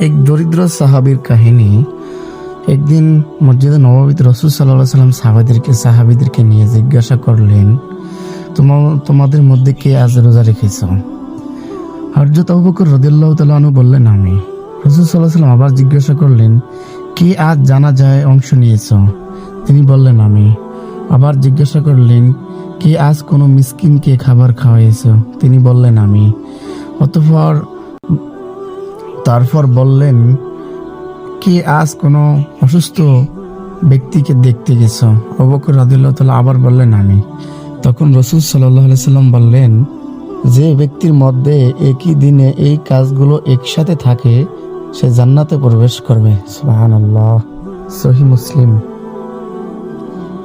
এক দরিদ্র সাহাবীর কাহিনী। একদিন মসজিদে নবমীতে রসুল সাল্লাহ সাল্লাম সাহাবাদেরকে সাহাবিদেরকে নিয়ে জিজ্ঞাসা করলেন তোমার তোমাদের মধ্যে কে আজ রোজা রেখেছ? হরজত আবুবকর রদিল্লাহ তালু বললেন, আমি। রসুল সাল্লাহ সাল্লাম আবার জিজ্ঞাসা করলেন, কে আজ জানা যায় অংশ নিয়েছ? তিনি বললেন, আমি। আবার জিজ্ঞাসা করলেন, কে আজ কোনো মিসকিনকে খাবার খাওয়াইছ তিনি বললেন, আমি। অতঃপর তারপর বললেন, কি আজ কোনো অসুস্থ ব্যক্তিকে দেখতে গেছ? অবকর রাদিল্লাহ তাআলা আবার বললেন, আমি। তখন রসুল সাল্লাহ সাল্লাম বললেন, যে ব্যক্তির মধ্যে একই দিনে এই কাজগুলো একসাথে থাকে, সে জান্নাতে প্রবেশ করবে। আল্লাহ সহি মুসলিম।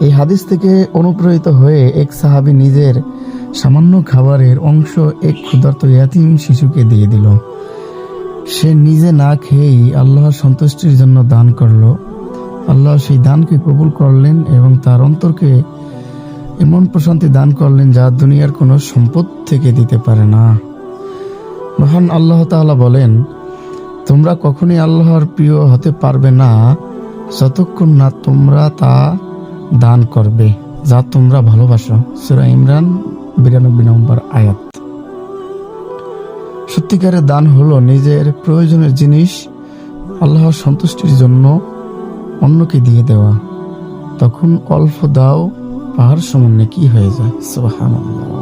এই হাদিস থেকে অনুপ্রাণিত হয়ে এক সাহাবী নিজের সামান্য খাবারের অংশ এক ক্ষুধার্ত ইয়াতিম শিশুকে দিয়ে দিল। সে নিজে না খেয়েই আল্লাহর সন্তুষ্টির জন্য দান করল। আল্লাহ সেই দানকে কবুল করলেন এবং তার অন্তরকে এমন প্রশান্তি দান করলেন যা দুনিয়ার কোনো সম্পদ থেকে দিতে পারে না। মহান আল্লাহ তাআলা বলেন, তোমরা কখনই আল্লাহর প্রিয় হতে পারবে না যতক্ষণ না তোমরা তা দান করবে। যা তোমরা ভালোবাসো। সুরা ইমরান বিরানব্বই নম্বর আয়াত। সত্যিকারের দান হলো নিজের প্রয়োজনের জিনিস, আল্লাহর সন্তুষ্টির জন্য অন্যকে দিয়ে দেওয়া। তখন অল্প দাও, পাহাড় সমান কি হয়ে যায়। সুবহানাল্লাহ।